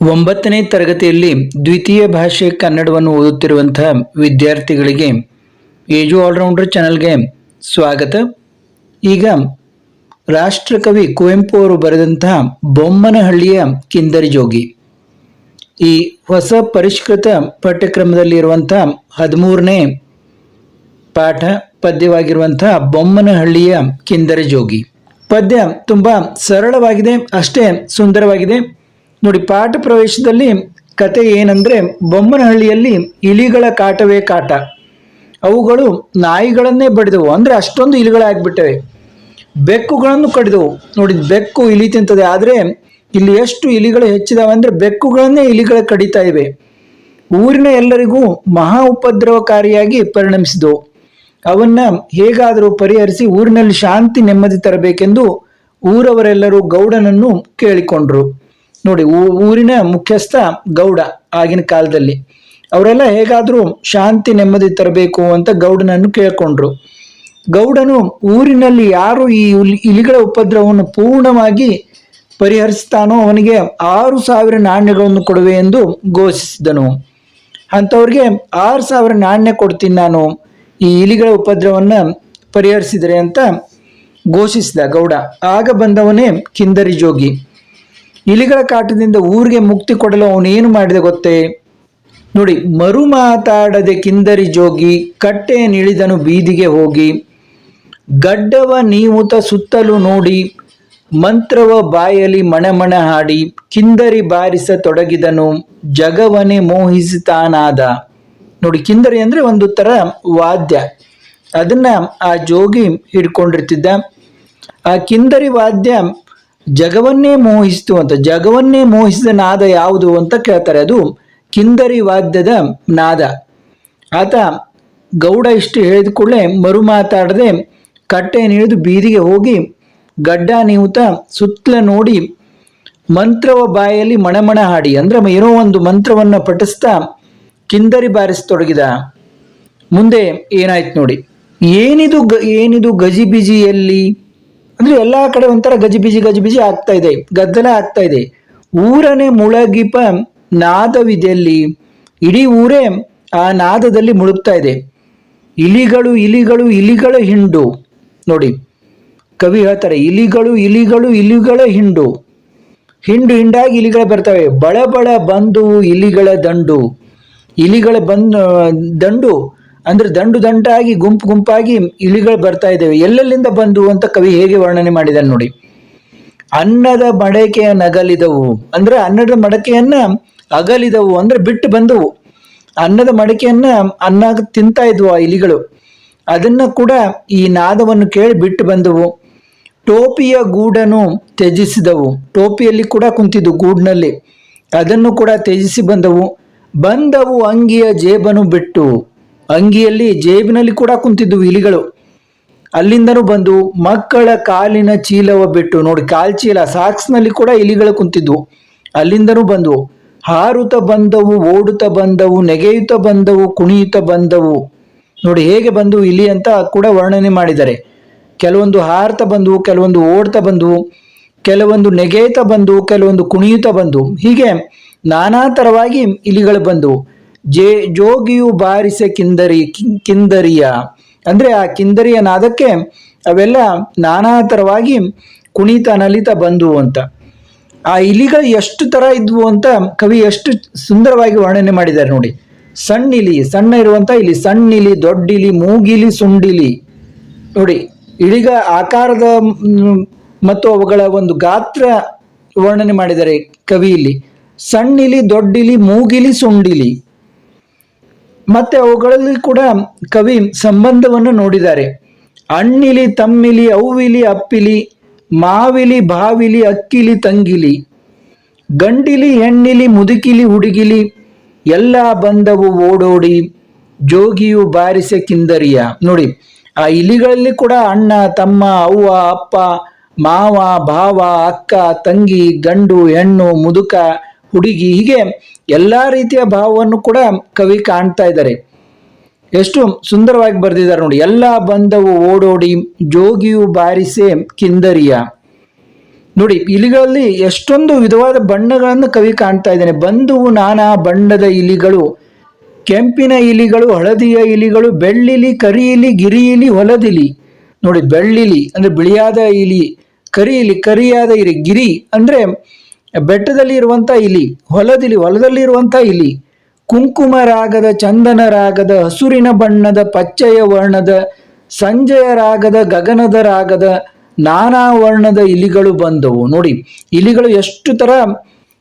ಒಂಬತ್ತನೇ ತರಗತಿಯಲ್ಲಿ ದ್ವಿತೀಯ ಭಾಷೆ ಕನ್ನಡವನ್ನು ಓದುತ್ತಿರುವಂತಹ ವಿದ್ಯಾರ್ಥಿಗಳಿಗೆ ಏಜು ಆಲ್ರೌಂಡರ್ ಚಾನಲ್ಗೆ ಸ್ವಾಗತ. ಈಗ ರಾಷ್ಟ್ರಕವಿ ಕುವೆಂಪು ಅವರು ಬರೆದಂತಹ ಬೊಮ್ಮನಹಳ್ಳಿಯ ಕಿಂದರಿ ಜೋಗಿ. ಈ ಹೊಸ ಪರಿಷ್ಕೃತ ಪಠ್ಯಕ್ರಮದಲ್ಲಿ ಇರುವಂತಹ ಹದಿಮೂರನೇ ಪಾಠ ಪದ್ಯವಾಗಿರುವಂತಹ ಬೊಮ್ಮನಹಳ್ಳಿಯ ಕಿಂದರಿ ಜೋಗಿ. ಪದ್ಯ ತುಂಬಾ ಸರಳವಾಗಿದೆ, ಅಷ್ಟೇ ಸುಂದರವಾಗಿದೆ. ನೋಡಿ, ಪಾಠ ಪ್ರವೇಶದಲ್ಲಿ ಕತೆ ಏನಂದ್ರೆ ಬೊಮ್ಮನಹಳ್ಳಿಯಲ್ಲಿ ಇಲಿಗಳ ಕಾಟವೇ ಕಾಟ. ಅವುಗಳು ನಾಯಿಗಳನ್ನೇ ಬಡಿದವು. ಅಂದ್ರೆ ಅಷ್ಟೊಂದು ಇಲಿಗಳಾಗ್ಬಿಟ್ಟವೆ. ಬೆಕ್ಕುಗಳನ್ನು ಕಡಿದವು. ನೋಡಿ, ಬೆಕ್ಕು ಇಲಿ ತಿಂತದೆ. ಆದರೆ ಇಲ್ಲಿ ಎಷ್ಟು ಇಲಿಗಳು ಹೆಚ್ಚಿದಾವೆ ಅಂದ್ರೆ ಬೆಕ್ಕುಗಳನ್ನೇ ಇಲಿಗಳ ಕಡಿತಾ ಇವೆ. ಊರಿನ ಎಲ್ಲರಿಗೂ ಮಹಾ ಉಪದ್ರವಕಾರಿಯಾಗಿ ಪರಿಣಮಿಸಿದವು. ಅವನ್ನ ಹೇಗಾದರೂ ಪರಿಹರಿಸಿ ಊರಿನಲ್ಲಿ ಶಾಂತಿ ನೆಮ್ಮದಿ ತರಬೇಕೆಂದು ಊರವರೆಲ್ಲರೂ ಗೌಡನನ್ನು ಕೇಳಿಕೊಂಡ್ರು. ನೋಡಿ ಊರಿನ ಮುಖ್ಯಸ್ಥ ಗೌಡ ಆಗಿನ ಕಾಲದಲ್ಲಿ. ಅವರೆಲ್ಲ ಹೇಗಾದರೂ ಶಾಂತಿ ನೆಮ್ಮದಿ ತರಬೇಕು ಅಂತ ಗೌಡನನ್ನು ಕೇಳಿಕೊಂಡ್ರು. ಗೌಡನು ಊರಿನಲ್ಲಿ ಯಾರು ಈ ಇಲಿಗಳ ಉಪದ್ರವವನ್ನು ಪೂರ್ಣವಾಗಿ ಪರಿಹರಿಸ್ತಾನೋ ಅವನಿಗೆ ಆರು ಸಾವಿರ ನಾಣ್ಯಗಳನ್ನು ಕೊಡುವೆ ಎಂದು ಘೋಷಿಸಿದನು. ಅಂಥವ್ರಿಗೆ ಆರು ಸಾವಿರ ನಾಣ್ಯ ಕೊಡ್ತೀನಿ ನಾನು, ಈ ಇಲಿಗಳ ಉಪದ್ರವನ್ನ ಪರಿಹರಿಸಿದರೆ ಅಂತ ಘೋಷಿಸಿದ ಗೌಡ. ಆಗ ಬಂದವನೇ ಕಿಂದರಿ ಜೋಗಿ. ಇಲಿಗಳ ಕಾಟದಿಂದ ಊರಿಗೆ ಮುಕ್ತಿ ಕೊಡಲು ಅವನೇನು ಮಾಡಿದೆ ಗೊತ್ತೇ? ನೋಡಿ, ಮರು ಮಾತಾಡದೆ ಕಿಂದರಿ ಜೋಗಿ ಕಟ್ಟೆ ನಿಳಿದನು ಬೀದಿಗೆ ಹೋಗಿ. ಗಡ್ಡವ ನೀವುತ ಸುತ್ತಲೂ ನೋಡಿ, ಮಂತ್ರವ ಬಾಯಲಿ ಮಣಮಣ ಹಾಡಿ ಕಿಂದರಿ ಬಾರಿಸ ತೊಡಗಿದನು ಜಗವನೆ ಮೋಹಿಸಿತಾನಾದ. ನೋಡಿ, ಕಿಂದರಿ ಅಂದ್ರೆ ಒಂದು ತರ ವಾದ್ಯ. ಅದನ್ನ ಆ ಜೋಗಿ ಹಿಡ್ಕೊಂಡಿರ್ತಿದ್ದ. ಆ ಕಿಂದರಿ ವಾದ್ಯ ಜಗವನ್ನೇ ಮೋಹಿಸಿತು ಅಂತ ಜಗವನ್ನೇ ಮೋಹಿಸಿದ ನಾದ ಯಾವುದು ಅಂತ ಕೇಳ್ತಾರೆ. ಅದು ಕಿಂದರಿ ವಾದ್ಯದ ನಾದ. ಆತ ಗೌಡ ಇಷ್ಟು ಹೇಳಿದ ಕೂಡಲೇ ಮರು ಮಾತಾಡದೆ ಕಟ್ಟೆಯನ್ನು ಹಿಡಿದು ಬೀದಿಗೆ ಹೋಗಿ ಗಡ್ಡ ನೀವುತ ಸುತ್ತಲ ನೋಡಿ ಮಂತ್ರವ ಬಾಯಲ್ಲಿ ಮಣಮಣ ಹಾಡಿ. ಅಂದ್ರೆ ಏನೋ ಒಂದು ಮಂತ್ರವನ್ನ ಪಠಿಸ್ತಾ ಕಿಂದರಿ ಬಾರಿಸ್ತೊಡಗಿದ. ಮುಂದೆ ಏನಾಯ್ತು ನೋಡಿ. ಏನಿದು ಏನಿದು ಗಜಿಬಿಜಿಯಲ್ಲಿ ಅಂದ್ರೆ ಎಲ್ಲಾ ಕಡೆ ಒಂಥರ ಗಜಿಬಿಜಿ ಗಜಿಬಿಜಿ ಆಗ್ತಾ ಇದೆ, ಗದ್ದಲ ಆಗ್ತಾ ಇದೆ. ಊರನೇ ಮುಳಗಿಪ ನಾದವಿದೆಯಲ್ಲಿ, ಇಡೀ ಊರೇ ಆ ನಾದದಲ್ಲಿ ಮುಳುಗ್ತಾ ಇದೆ. ಇಲಿಗಳು ಇಲಿಗಳು, ಇಲಿಗಳ ಹಿಂಡು. ನೋಡಿ, ಕವಿ ಹೇಳ್ತಾರೆ, ಇಲಿಗಳು ಇಲಿಗಳು, ಇಲಿಗಳ ಹಿಂಡು. ಹಿಂಡು ಹಿಂಡಾಗಿ ಇಲಿಗಳು ಬರ್ತವೆ. ಬಳಬಳ ಬಳ ಬಂದು ಇಲಿಗಳ ದಂಡು. ಇಲಿಗಳ ಬಂದು, ದಂಡು ಅಂದ್ರೆ ದಂಡು ದಂಟಾಗಿ ಗುಂಪು ಗುಂಪಾಗಿ ಇಲಿಗಳು ಬರ್ತಾ ಇದ್ದೇವೆ. ಎಲ್ಲೆಲ್ಲಿಂದ ಬಂದು ಅಂತ ಕವಿ ಹೇಗೆ ವರ್ಣನೆ ಮಾಡಿದಾನೆ ನೋಡಿ. ಅನ್ನದ ಮಡಕೆಯ ನಗಲಿದವು. ಅಂದ್ರೆ ಅನ್ನದ ಮಡಕೆಯನ್ನ ಅಗಲಿದವು, ಅಂದ್ರೆ ಬಿಟ್ಟು ಬಂದವು. ಅನ್ನದ ಮಡಕೆಯನ್ನ ಅನ್ನ ತಿಂತಾ ಇದ್ವು ಆ ಇಲಿಗಳು. ಅದನ್ನ ಕೂಡ ಈ ನಾದವನ್ನು ಕೇಳಿ ಬಿಟ್ಟು ಬಂದವು. ಟೋಪಿಯ ಗೂಡನ್ನು ತ್ಯಜಿಸಿದವು. ಟೋಪಿಯಲ್ಲಿ ಕೂಡ ಕುಂತಿದ್ದು ಗೂಡ್ನಲ್ಲಿ. ಅದನ್ನು ಕೂಡ ತ್ಯಜಿಸಿ ಬಂದವು. ಬಂದವು ಅಂಗಿಯ ಜೇಬನು ಬಿಟ್ಟು. ಅಂಗಿಯಲ್ಲಿ ಜೇಬಿನಲ್ಲಿ ಕೂಡ ಕುಂತಿದ್ದವು ಇಲಿಗಳು. ಅಲ್ಲಿಂದನೂ ಬಂದು ಮಕ್ಕಳ ಕಾಲಿನ ಚೀಲವ ಬಿಟ್ಟು ನೋಡಿ, ಕಾಲ್ ಚೀಲ ಸಾಕ್ಸ್ನಲ್ಲಿ ಕೂಡ ಇಲಿಗಳು ಕುಂತಿದ್ವು. ಅಲ್ಲಿಂದನೂ ಬಂದು ಹಾರುತ ಬಂದವು, ಓಡುತ್ತ ಬಂದವು, ನೆಗೆಯುತ್ತ ಬಂದವು, ಕುಣಿಯುತ್ತ ಬಂದವು. ನೋಡಿ, ಹೇಗೆ ಬಂದು ಇಲಿ ಅಂತ ಕೂಡ ವರ್ಣನೆ ಮಾಡಿದ್ದಾರೆ. ಕೆಲವೊಂದು ಹಾರ್ತ ಬಂದವು ಕೆಲವೊಂದು ಓಡ್ತಾ ಬಂದವು ಕೆಲವೊಂದು ನೆಗೆಯುತ್ತಾ ಬಂದವು ಕೆಲವೊಂದು ಕುಣಿಯುತ್ತಾ ಬಂದವು ಹೀಗೆ ನಾನಾ ಥರವಾಗಿ ಇಲಿಗಳು ಬಂದವು ಜೇ ಜೋಗಿಯು ಬಾರಿಸೆ ಕಿಂದರಿ ಕಿಂದರಿಯ. ಅಂದರೆ ಆ ಕಿಂದರಿಯ ನಾದಕ್ಕೆ ಅವೆಲ್ಲ ನಾನಾ ಥರವಾಗಿ ಕುಣಿತ ನಲಿತ ಬಂದವು ಅಂತ. ಆ ಇಲಿಗಳು ಎಷ್ಟು ತರ ಇದ್ವು ಅಂತ ಕವಿ ಎಷ್ಟು ಸುಂದರವಾಗಿ ವರ್ಣನೆ ಮಾಡಿದ್ದಾರೆ ನೋಡಿ. ಸಣ್ಣ ಇಲಿ ಸಣ್ಣ ಇರುವಂತ ಇಲಿ ಸಣ್ಣ ಇಲಿ ದೊಡ್ಡ ಇಲಿ ಮೂಗಿಲಿ, ಸುಂಡಿಲಿ. ನೋಡಿ ಇಳಿಗ ಆಕಾರದ ಮತ್ತು ಅವುಗಳ ಒಂದು ಗಾತ್ರ ವರ್ಣನೆ ಮಾಡಿದ್ದಾರೆ ಕವಿ ಇಲ್ಲಿ. ಸಣ್ಣಿಲಿ, ದೊಡ್ಡಿಲಿ, ಮೂಗಿಲಿ, ಸುಂಡಿಲಿ. ಮತ್ತೆ ಅವುಗಳಲ್ಲಿ ಕೂಡ ಕವಿ ಸಂಬಂಧವನ್ನು ನೋಡಿದ್ದಾರೆ. ಅಣ್ಣಿಲಿ, ತಮ್ಮಿಲಿ, ಅವ್ವಿಲಿ, ಅಪ್ಪಿಲಿ, ಮಾವಿಲಿ, ಬಾವಿಲಿ, ಅಕ್ಕಿಲಿ, ತಂಗಿಲಿ, ಗಂಡಿಲಿ, ಹೆಣ್ಣಿಲಿ, ಮುದುಕಿಲಿ, ಹುಡುಗಿಲಿ, ಎಲ್ಲ ಬಂದವು ಓಡೋಡಿ ಜೋಗಿಯು ಬಾರಿಸೆ ಕಿಂದರಿಯ. ನೋಡಿ, ಆ ಇಲಿಗಳಲ್ಲಿ ಕೂಡ ಅಣ್ಣ, ತಮ್ಮ, ಅವ್ವ, ಅಪ್ಪ, ಮಾವ, ಭಾವ, ಅಕ್ಕ, ತಂಗಿ, ಗಂಡು, ಹೆಣ್ಣು, ಮುದುಕ, ಹುಡುಗಿ ಹೀಗೆ ಎಲ್ಲಾ ರೀತಿಯ ಭಾವವನ್ನು ಕೂಡ ಕವಿ ಕಾಣ್ತಾ ಇದ್ದಾರೆ. ಎಷ್ಟು ಸುಂದರವಾಗಿ ಬರೆದಿದ್ದಾರೆ ನೋಡಿ, ಎಲ್ಲ ಬಂದವು ಓಡೋಡಿ, ಜೋಗಿಯು ಬಾರಿಸೆ ಕಿಂದರಿಯ. ನೋಡಿ, ಇಲಿಗಳಲ್ಲಿ ಎಷ್ಟೊಂದು ವಿಧವಾದ ಬಣ್ಣಗಳನ್ನು ಕವಿ ಕಾಣ್ತಾ ಇದ್ದಾನೆ. ಬಂಧುವು ನಾನಾ ಬಣ್ಣದ ಇಲಿಗಳು, ಕೆಂಪಿನ ಇಲಿಗಳು, ಹಳದಿಯ ಇಲಿಗಳು, ಬೆಳ್ಳಿಲಿ ಕರಿ ಇಲಿ ಗಿರಿ ಇಲಿ ಹೊಲದಿಲಿ. ನೋಡಿ, ಬೆಳ್ಳಿಲಿ ಅಂದ್ರೆ ಬಿಳಿಯಾದ ಇಲಿ ಕರಿ ಇಲಿ ಕರಿಯಾದ ಇಲಿ ಗಿರಿ ಅಂದ್ರೆ ಬೆಟ್ಟದಲ್ಲಿ ಇರುವಂಥ ಇಲಿ, ಹೊಲದಲ್ಲಿ ಹೊಲದಲ್ಲಿ ಇರುವಂಥ ಇಲಿ ಕುಂಕುಮ ರಾಗದ ಚಂದನ ರಾಗದ ಹಸುರಿನ ಬಣ್ಣದ ಪಚ್ಚೆಯ ವರ್ಣದ, ಸಂಜೆಯ ರಾಗದ ಗಗನದ ರಾಗದ ನಾನಾ ವರ್ಣದ ಇಲಿಗಳು ಬಂದವು. ನೋಡಿ, ಇಲಿಗಳು ಎಷ್ಟು ತರ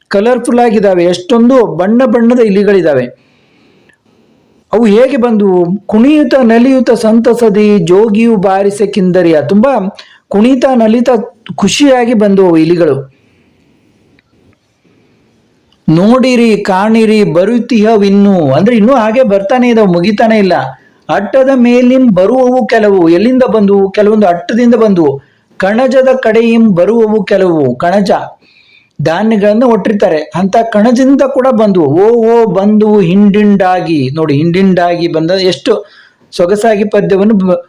ಕಲರ್ಫುಲ್ ಆಗಿದ್ದಾವೆ, ಎಷ್ಟೊಂದು ಬಣ್ಣ ಬಣ್ಣದ ಇಲಿಗಳಿದ್ದಾವೆ. ಅವು ಹೇಗೆ ಬಂದವು? ಕುಣಿಯುತ ನಲಿಯುತ ಸಂತಸದಿ, ಜೋಗಿಯು ಬಾರಿಸ ಕಿಂದರಿಯ. ತುಂಬಾ ಕುಣಿತ ನಲಿತ ಖುಷಿಯಾಗಿ ಬಂದವು ಇಲಿಗಳು. ನೋಡಿರಿ, ಕಾಣಿರಿ, ಬರುತ್ತಿಹವಿನ್ನು. ಅಂದ್ರೆ ಇನ್ನೂ ಹಾಗೆ ಬರ್ತಾನೆ ಇದಾವೆ ಮುಗಿತಾನೆ ಇಲ್ಲ. ಅಟ್ಟದ ಮೇಲಿಂ ಬರುವವು ಕೆಲವು, ಎಲ್ಲಿಂದ ಬಂದವು ಕೆಲವೊಂದು ಅಟ್ಟದಿಂದ ಬಂದವು ಕಣಜದ ಕಡೆಯಿಂ ಬರುವವು ಕೆಲವು, ಕಣಜ. ಧಾನ್ಯಗಳನ್ನು ಒಟ್ಟಿರ್ತಾರೆ. ಅಂತ ಕಣಜದಿಂದ ಕೂಡ ಬಂದವು ಓ ಓ, ಬಂದು ಹಿಂಡಿಂಡಾಗಿ. ನೋಡಿ, ಹಿಂಡಿಂಡಾಗಿ ಬಂದ ಎಷ್ಟು ಸೊಗಸಾಗಿ ಪದ್ಯವನ್ನು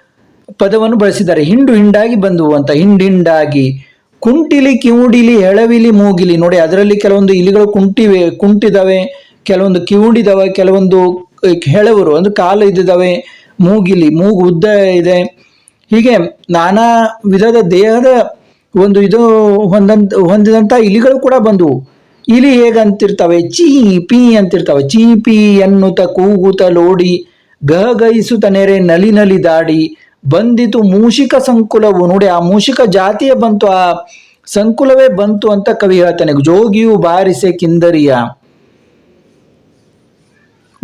ಪದವನ್ನು ಬಳಸಿದ್ದಾರೆ. ಹಿಂಡು ಹಿಂಡಾಗಿ ಬಂದವು ಅಂತ. ಹಿಂಡಿಂಡಾಗಿ. ಕುಂಟಿಲಿ, ಕಿವುಡಿಲಿ, ಎಳವಿಲಿ, ಮೂಗಿಲಿ. ನೋಡಿ, ಅದರಲ್ಲಿ ಕೆಲವೊಂದು ಇಲಿಗಳು ಕುಂಟಿವೆ, ಕುಂಟಿದಾವೆ, ಕೆಲವೊಂದು ಕಿವುಡಿದಾವೆ, ಕೆಲವೊಂದು ಹೆಳವರು, ಅಂದ್ರೆ ಕಾಲು ಇದ್ದಿದ್ದಾವೆ ಮೂಗಿಲಿ, ಮೂಗು ಉದ್ದ ಇದೆ. ಹೀಗೆ ನಾನಾ ವಿಧದ ದೇಹದ ಒಂದು ಇದು ಹೊಂದಂತ ಹೊಂದಿದಂಥ ಇಲಿಗಳು ಕೂಡ ಬಂದವು. ಇಲಿ ಹೇಗಂತಿರ್ತವೆ? ಚೀ, ಪಿ ಅಂತಿರ್ತವೆ. ಚೀ, ಪಿ ಎನ್ನುತ್ತ ಕೂಗುತ್ತ ಲೋಡಿ ಗಹಗಹಿಸುತ್ತ ನೆರೆ ನಲಿ ನಲಿ ದಾಡಿ. ಬಂದಿತು ಮೂಷಿಕ ಸಂಕುಲವು. ನೋಡಿ, ಆ ಮೂಷಿಕ ಜಾತಿಯೇ ಬಂತು, ಆ ಸಂಕುಲವೇ ಬಂತು ಅಂತ ಕವಿ ಹೇಳ್ತಾನೆ, ಜೋಗಿಯು ಬಾರಿಸೆ ಕಿಂದರಿಯ.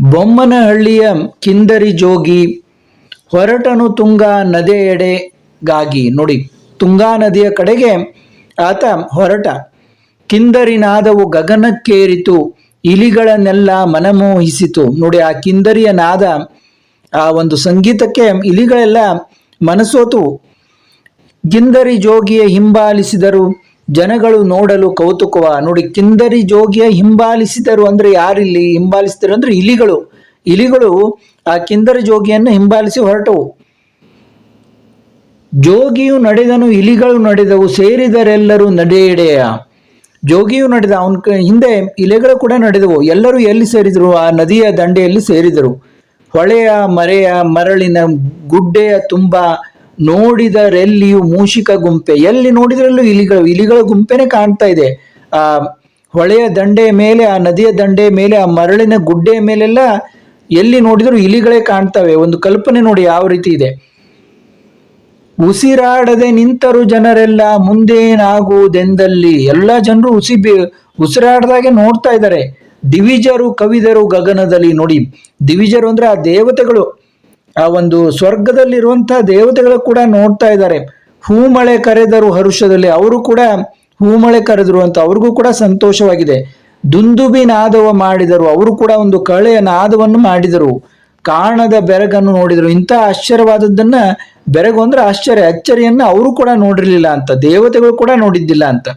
ಬೊಮ್ಮನಹಳ್ಳಿಯ ಕಿಂದರಿ ಜೋಗಿ, ಹೊರಟನು ತುಂಗಾ ನದೆಯೆಡೆಗಾಗಿ. ನೋಡಿ, ತುಂಗಾ ನದಿಯ ಕಡೆಗೆ ಆತ ಹೊರಟ. ಕಿಂದರಿನಾದವು ಗಗನಕ್ಕೇರಿತು, ಇಲಿಗಳನ್ನೆಲ್ಲ ಮನಮೋಹಿಸಿತು. ನೋಡಿ, ಆ ಕಿಂದರಿಯ ನಾದ ಆ ಒಂದು ಸಂಗೀತಕ್ಕೆ ಇಲಿಗಳೆಲ್ಲ ಮನಸೋತು. ಕಿಂದರಿ ಜೋಗಿಯ ಹಿಂಬಾಲಿಸಿದರು. ಜನಗಳು ನೋಡಲು ಕೌತುಕವ. ನೋಡಿ, ಕಿಂದರಿ ಜೋಗಿಯ ಹಿಂಬಾಲಿಸಿದರು ಅಂದ್ರೆ ಯಾರಿಲ್ಲಿ ಹಿಂಬಾಲಿಸಿದರು ಅಂದ್ರೆ ಇಲಿಗಳು. ಇಲಿಗಳು ಆ ಕಿಂದರಿ ಜೋಗಿಯನ್ನು ಹಿಂಬಾಲಿಸಿ ಹೊರಟವು. ಜೋಗಿಯು ನಡೆದನು, ಇಲಿಗಳು ನಡೆದವು, ಸೇರಿದರೆಲ್ಲರೂ ನಡೆಯಡೆಯ. ಜೋಗಿಯು ನಡೆದ, ಅವನ ಹಿಂದೆ ಇಲೆಗಳು ಕೂಡ ನಡೆದವು. ಎಲ್ಲರೂ ಎಲ್ಲಿ ಸೇರಿದರು? ಆ ನದಿಯ ದಂಡೆಯಲ್ಲಿ ಸೇರಿದರು. ಹೊಳೆಯ ಮರೆಯ ಮರಳಿನ ಗುಡ್ಡೆಯ ತುಂಬ ನೋಡಿದರೆಲ್ಲಿಯೂ ಮೂಷಿಕ ಗುಂಪೆ. ಎಲ್ಲಿ ನೋಡಿದ್ರಲ್ಲೂ ಇಲಿಗಳು, ಇಲಿಗಳ ಗುಂಪೆನೆ ಕಾಣ್ತಾ ಇದೆ. ಆ, ಹೊಳೆಯ ದಂಡೆಯ ಮೇಲೆ, ಆ ನದಿಯ ದಂಡೆಯ ಮೇಲೆ, ಆ ಮರಳಿನ ಗುಡ್ಡೆಯ ಮೇಲೆಲ್ಲ ಎಲ್ಲಿ ನೋಡಿದರೂ ಇಲಿಗಳೇ ಕಾಣ್ತವೆ. ಒಂದು ಕಲ್ಪನೆ ನೋಡಿ ಯಾವ ರೀತಿ ಇದೆ. ಉಸಿರಾಡದೆ ನಿಂತರು ಜನರೆಲ್ಲ ಮುಂದೇನಾಗುವುದೆಂದಲ್ಲಿ? ಎಲ್ಲ ಜನರು ಉಸಿ ಉಸಿರಾಡದಾಗೆ ನೋಡ್ತಾ ಇದ್ದಾರೆ. ದಿವಿಜರು ಕವಿದರು ಗಗನದಲ್ಲಿ ನೋಡಿ. ದಿವಿಜರು ಅಂದ್ರೆ ಆ ದೇವತೆಗಳು. ಆ ಒಂದು ಸ್ವರ್ಗದಲ್ಲಿರುವಂತಹ ದೇವತೆಗಳು ಕೂಡ ನೋಡ್ತಾ ಇದ್ದಾರೆ. ಹೂಮಳೆ ಕರೆದರು ಹರುಷದಲ್ಲಿ ಅವರು ಕೂಡ ಹೂಮಳೆ ಕರೆದರು ಅಂತ ಅವ್ರಿಗೂ ಕೂಡ ಸಂತೋಷವಾಗಿದೆ. ದುಂದುಬಿ ನಾದವ ಮಾಡಿದರು ಅವರು ಕೂಡ ಒಂದು ಕಳೆಯ ನಾದವನ್ನು ಮಾಡಿದರು. ಕಾಣದ ಬೆರಗನ್ನು ನೋಡಿದರು. ಇಂಥ ಆಶ್ಚರ್ಯವಾದದ್ದನ್ನ ಬೆರಗು ಅಂದ್ರೆ ಆಶ್ಚರ್ಯ, ಅಚ್ಚರಿಯನ್ನ ಅವರು ಕೂಡ ನೋಡಿರಲಿಲ್ಲ ಅಂತ, ದೇವತೆಗಳು ಕೂಡ ನೋಡಿದ್ದಿಲ್ಲ ಅಂತ.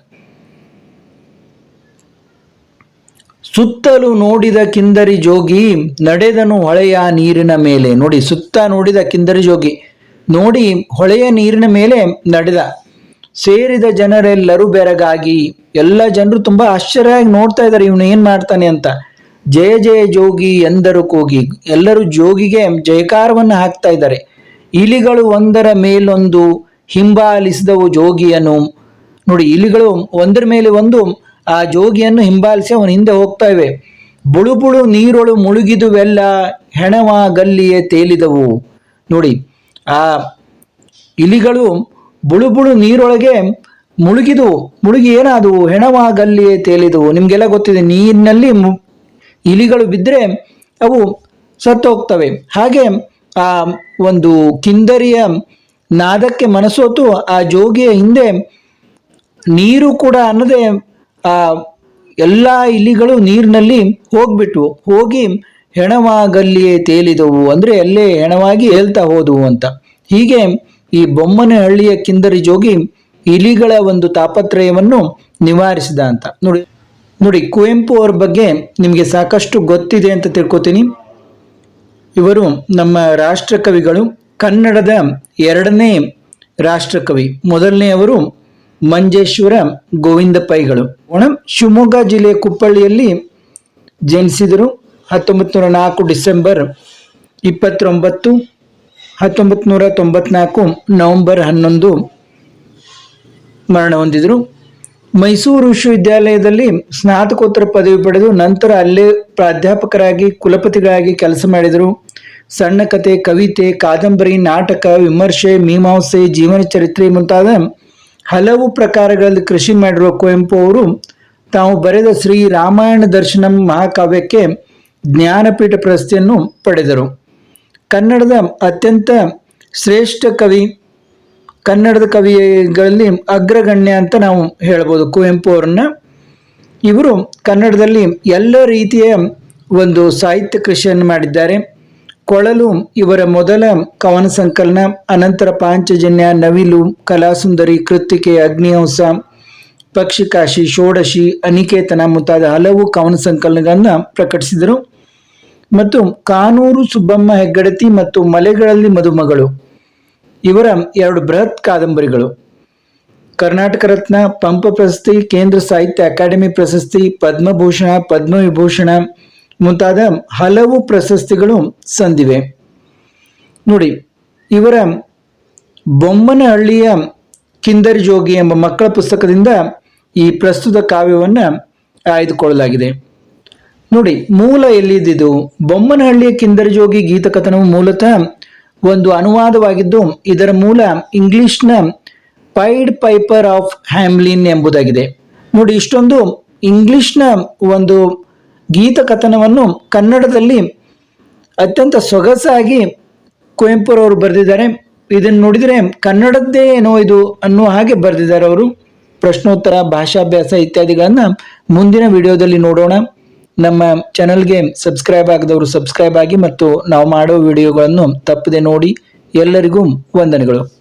ಸುತ್ತಲೂ ನೋಡಿದ ಕಿಂದರಿ ಜೋಗಿ, ನಡೆದನು ಹೊಳೆಯ ನೀರಿನ ಮೇಲೆ. ನೋಡಿ, ಸುತ್ತ ನೋಡಿದ ಕಿಂದರಿ ಜೋಗಿ. ನೋಡಿ, ಹೊಳೆಯ ನೀರಿನ ಮೇಲೆ ನಡೆದ. ಸೇರಿದ ಜನರೆಲ್ಲರೂ ಬೆರಗಾಗಿ, ಎಲ್ಲ ಜನರು ತುಂಬಾ ಆಶ್ಚರ್ಯವಾಗಿ ನೋಡ್ತಾ ಇದ್ದಾರೆ, ಇವನು ಏನ್ ಮಾಡ್ತಾನೆ ಅಂತ. ಜಯ ಜಯ ಜೋಗಿ ಎಂದರು ಕೂಗಿ. ಎಲ್ಲರೂ ಜೋಗಿಗೆ ಜಯಕಾರವನ್ನು ಹಾಕ್ತಾ ಇದ್ದಾರೆ. ಇಲಿಗಳು ಒಂದರ ಮೇಲೊಂದು ಹಿಂಬಾಲಿಸಿದವು ಜೋಗಿಯನ್ನು. ನೋಡಿ, ಇಲಿಗಳು ಒಂದರ ಮೇಲೆ ಒಂದು ಆ ಜೋಗಿಯನ್ನು ಹಿಂಬಾಲಿಸಿ ಅವನ ಹಿಂದೆ ಹೋಗ್ತಾ ಇವೆ. ಬುಳು ಬುಳು ನೀರೊಳು ಮುಳುಗಿದುವೆಲ್ಲ ಹೆಣವ ಗಲ್ಲಿಯೇ ತೇಲಿದವು. ನೋಡಿ, ಆ ಇಲಿಗಳು ಬುಳುಬುಳು ಬುಳು ನೀರೊಳಗೆ ಮುಳುಗಿದವು ಮುಳುಗಿ ಏನಾದವು? ಹೆಣವ ಗಲ್ಲಿಯೇ ತೇಲಿದವು. ನಿಮ್ಗೆಲ್ಲ ಗೊತ್ತಿದೆ, ನೀರಿನಲ್ಲಿ ಇಲಿಗಳು ಬಿದ್ದರೆ ಅವು ಸತ್ತೋಗ್ತವೆ. ಹಾಗೆ ಆ ಒಂದು ಕಿಂದರಿಯ ನಾದಕ್ಕೆ ಮನಸೋತು ಆ ಜೋಗಿಯ ಹಿಂದೆ ನೀರು ಕೂಡ ಅನ್ನದೆ ಆ, ಎಲ್ಲ ಇಲಿಗಳು ನೀರಿನಲ್ಲಿ ಹೋಗ್ಬಿಟ್ವು. ಹೋಗಿ ಹೆಣವಾಗಲ್ಲಿಯೇ ತೇಲಿದವು. ಅಂದ್ರೆ ಅಲ್ಲೇ ಹೆಣವಾಗಿ ಹೇಳ್ತಾ ಹೋದವು ಅಂತ. ಹೀಗೆ ಈ ಬೊಮ್ಮನಹಳ್ಳಿಯ ಕಿಂದರಿ ಜೋಗಿ ಇಲಿಗಳ ಒಂದು ತಾಪತ್ರಯವನ್ನು ನಿವಾರಿಸಿದ ಅಂತ. ನೋಡಿ ನೋಡಿ, ಕುವೆಂಪು ಅವ್ರ ಬಗ್ಗೆ ನಿಮಗೆ ಸಾಕಷ್ಟು ಗೊತ್ತಿದೆ ಅಂತ ತಿಳ್ಕೊತೀನಿ. ಇವರು ನಮ್ಮ ರಾಷ್ಟ್ರಕವಿಗಳು. ಕನ್ನಡದ ಎರಡನೇ ರಾಷ್ಟ್ರಕವಿ. ಮೊದಲನೆಯವರು ಮಂಜೇಶ್ವರ ಗೋವಿಂದ ಪೈಗಳು. ಶಿವಮೊಗ್ಗ ಜಿಲ್ಲೆಯ ಕುಪ್ಪಳ್ಳಿಯಲ್ಲಿ ಜನಿಸಿದರು. ಹತ್ತೊಂಬತ್ತು ನೂರ ನಾಲ್ಕು ಡಿಸೆಂಬರ್ ಇಪ್ಪತ್ತೊಂಬತ್ತು ಹತ್ತೊಂಬತ್ತು ನೂರ ತೊಂಬತ್ನಾಲ್ಕು ನವೆಂಬರ್ ಹನ್ನೊಂದು ಮರಣ ಹೊಂದಿದರು. ಮೈಸೂರು ವಿಶ್ವವಿದ್ಯಾಲಯದಲ್ಲಿ ಸ್ನಾತಕೋತ್ತರ ಪದವಿ ಪಡೆದು ನಂತರ ಅಲ್ಲೇ ಪ್ರಾಧ್ಯಾಪಕರಾಗಿ, ಕುಲಪತಿಗಳಾಗಿ ಕೆಲಸ ಮಾಡಿದರು. ಸಣ್ಣ ಕತೆ, ಕವಿತೆ, ಕಾದಂಬರಿ, ನಾಟಕ, ವಿಮರ್ಶೆ, ಮೀಮಾಂಸೆ ಜೀವನ ಚರಿತ್ರೆ ಮುಂತಾದ ಹಲವು ಪ್ರಕಾರಗಳಲ್ಲಿ ಕೃಷಿ ಮಾಡಿರುವ ಕುವೆಂಪು ಅವರು, ತಾವು ಬರೆದ ಶ್ರೀ ರಾಮಾಯಣ ದರ್ಶನಂ ಮಹಾಕಾವ್ಯಕ್ಕೆ ಜ್ಞಾನಪೀಠ ಪ್ರಶಸ್ತಿಯನ್ನು ಪಡೆದರು. ಕನ್ನಡದ ಅತ್ಯಂತ ಶ್ರೇಷ್ಠ ಕವಿ, ಕನ್ನಡದ ಕವಿಗಳಲ್ಲಿ ಅಗ್ರಗಣ್ಯ ಅಂತ ನಾವು ಹೇಳ್ಬೋದು ಕುವೆಂಪು ಅವರನ್ನ. ಇವರು ಕನ್ನಡದಲ್ಲಿ ಎಲ್ಲ ರೀತಿಯ ಒಂದು ಸಾಹಿತ್ಯ ಕೃಷಿಯನ್ನು ಮಾಡಿದ್ದಾರೆ. ಕೊಳಲು ಇವರ ಮೊದಲ ಕವನ ಸಂಕಲನ ಅನಂತರ ಪಾಂಚಜನ್ಯ, ನವಿಲು, ಕಲಾಸುಂದರಿ, ಕೃತ್ತಿಕೆ, ಅಗ್ನಿಹಂಸ, ಪಕ್ಷಿಕಾಶಿ, ಷೋಡಶಿ, ಅನಿಕೇತನ ಮುಂತಾದ ಹಲವು ಕವನ ಸಂಕಲನಗಳನ್ನು ಪ್ರಕಟಿಸಿದರು. ಮತ್ತು ಕಾನೂರು, ಸುಬ್ಬಮ್ಮ ಹೆಗ್ಗಡತಿ ಮತ್ತು ಮಲೆಗಳಲ್ಲಿ ಮದುಮಗಳು. ಇವರ ಎರಡು ಬೃಹತ್ ಕಾದಂಬರಿಗಳು. ಕರ್ನಾಟಕ ರತ್ನ, ಪಂಪ ಪ್ರಶಸ್ತಿ, ಕೇಂದ್ರ ಸಾಹಿತ್ಯ ಅಕಾಡೆಮಿ ಪ್ರಶಸ್ತಿ, ಪದ್ಮಭೂಷಣ, ಪದ್ಮವಿಭೂಷಣ ಮುಂತಾದ ಹಲವು ಪ್ರಶಸ್ತಿಗಳು ಸಂದಿವೆ. ನೋಡಿ, ಇವರ ಬೊಮ್ಮನಹಳ್ಳಿಯ ಕಿಂದರಿ ಜೋಗಿ ಎಂಬ ಮಕ್ಕಳ ಪುಸ್ತಕದಿಂದ ಈ ಪ್ರಸ್ತುತ ಕಾವ್ಯವನ್ನು ಆಯ್ದುಕೊಳ್ಳಲಾಗಿದೆ. ನೋಡಿ, ಮೂಲ ಎಲ್ಲಿದ್ದಿದ್ದು? ಬೊಮ್ಮನಹಳ್ಳಿಯ ಕಿಂದರಿ ಜೋಗಿ ಗೀತಕಥನವು ಮೂಲತಃ ಒಂದು ಅನುವಾದವಾಗಿದ್ದು, ಇದರ ಮೂಲ ಇಂಗ್ಲಿಷ್ನ ಪೈಡ್ ಪೈಪರ್ ಆಫ್ ಹ್ಯಾಮ್ಲಿನ್ ಎಂಬುದಾಗಿದೆ. ನೋಡಿ, ಇಷ್ಟೊಂದು ಇಂಗ್ಲಿಷ್ನ ಒಂದು ಗೀತಕಥನವನ್ನು ಕನ್ನಡದಲ್ಲಿ ಅತ್ಯಂತ ಸೊಗಸಾಗಿ ಕುವೆಂಪುರವರು ಬರೆದಿದ್ದಾರೆ. ಇದನ್ನು ನೋಡಿದರೆ ಕನ್ನಡದ್ದೇ ಏನೋ ಇದು ಅನ್ನುವ ಹಾಗೆ ಬರೆದಿದ್ದಾರೆ ಅವರು. ಪ್ರಶ್ನೋತ್ತರ, ಭಾಷಾಭ್ಯಾಸ ಇತ್ಯಾದಿಗಳನ್ನು ಮುಂದಿನ ವಿಡಿಯೋದಲ್ಲಿ ನೋಡೋಣ. ನಮ್ಮ ಚಾನಲ್ಗೆ ಸಬ್ಸ್ಕ್ರೈಬ್ ಆಗದವರು ಸಬ್ಸ್ಕ್ರೈಬ್ ಆಗಿ ಮತ್ತು ನಾವು ಮಾಡೋ ವಿಡಿಯೋಗಳನ್ನು ತಪ್ಪದೆ ನೋಡಿ. ಎಲ್ಲರಿಗೂ ವಂದನೆಗಳು.